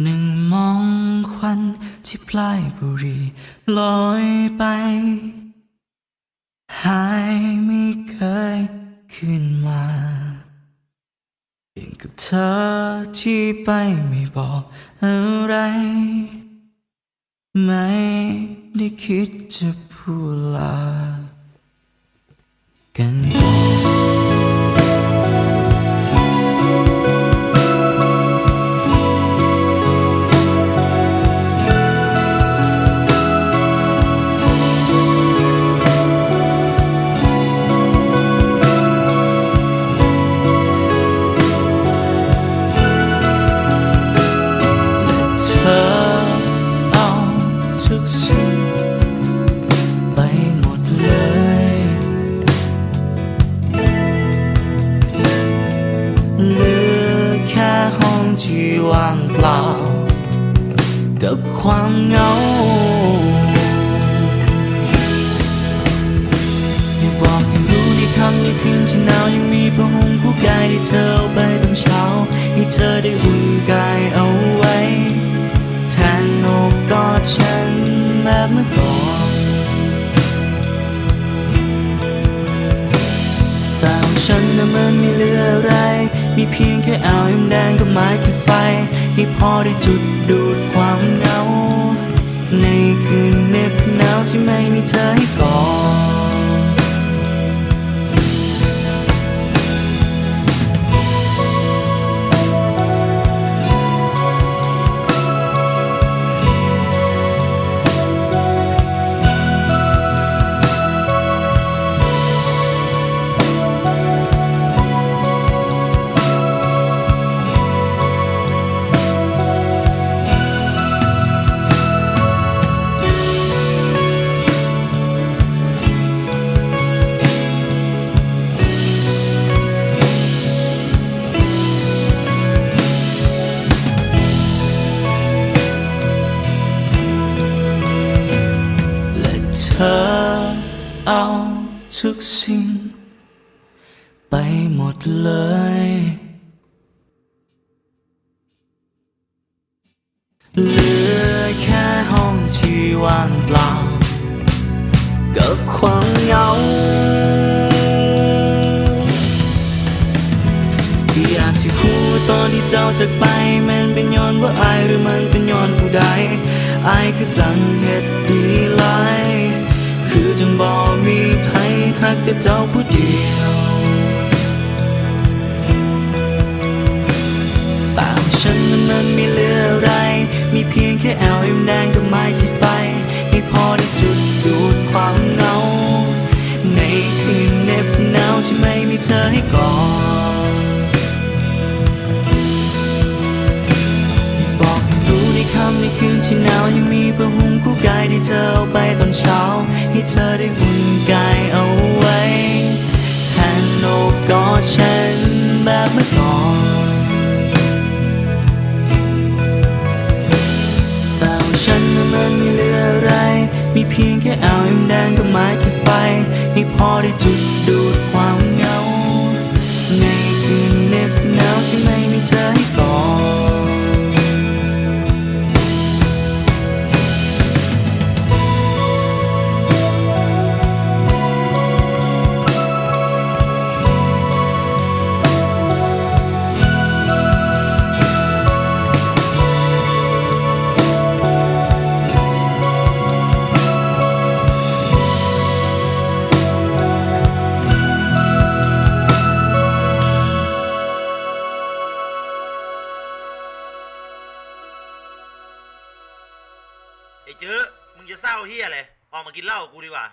หนึ่งมองควันที่ปลายบุรีลอยไป หายไม่เคยขึ้นมาเพียงกับเธอที่ไปไม่บอกอะไร ไม่ได้คิดจะพูดลา ว่างเปล่า กับความเหงาอย่าบอกให้รู้ในคำในคืนที่หนาวยังมีผ้าห่มคู่กายที่เธอเอาไปตอนเช้า ให้เธอได้อุ่นกายเอาไว้ แทนโอบกอดฉันแบบเมื่อก่อนแต่ฉันน่ะมันไม่ มีเพียงแค่อ่าวยมแดงกับไม้ขีดไฟ ที่พอได้จุดดูดความเหงาใน อเอาทุกสิ่ง ไปหมดเลยเหลือแค่ห้องที่ว่างเปล่า กับความเหงา อยากสิพูดตอนที่เจ้าจากไป มันเป็นย้อนว่าอายหรือมันเป็นย้อนผู้ใดอายคือจังเหตุดีหลาย คือจังบอกมีใครหักแต่เจ้าผู้เดียว ตามฉันมันมันไม่เหลืออะไร มีเพียงแค่แอลยมแดงกับไม้ขีดไฟ ให้พอได้จุดดูดความเหงา ในคืนเหน็บหนาวที่ไม่มีเธอให้กอด ในคืนที่หนาวยังมีผ้าห่มคู่กายที่เธอเอาไปตอนเช้า ให้เธอได้อุ่นกายเอาไว้แทนโอบกอดฉันแบบเมื่อก่อนแต่ว่าฉันน่ะมันไม่เหลืออะไร มีเพียงแค่อ่าวยมแดงกับไม้ขีดไฟให้พอได้จุดดูดความ ไอ้เจ๊มึงจะเศร้าเฮียอะไรออกมากินเหล้ากับกูดีกว่า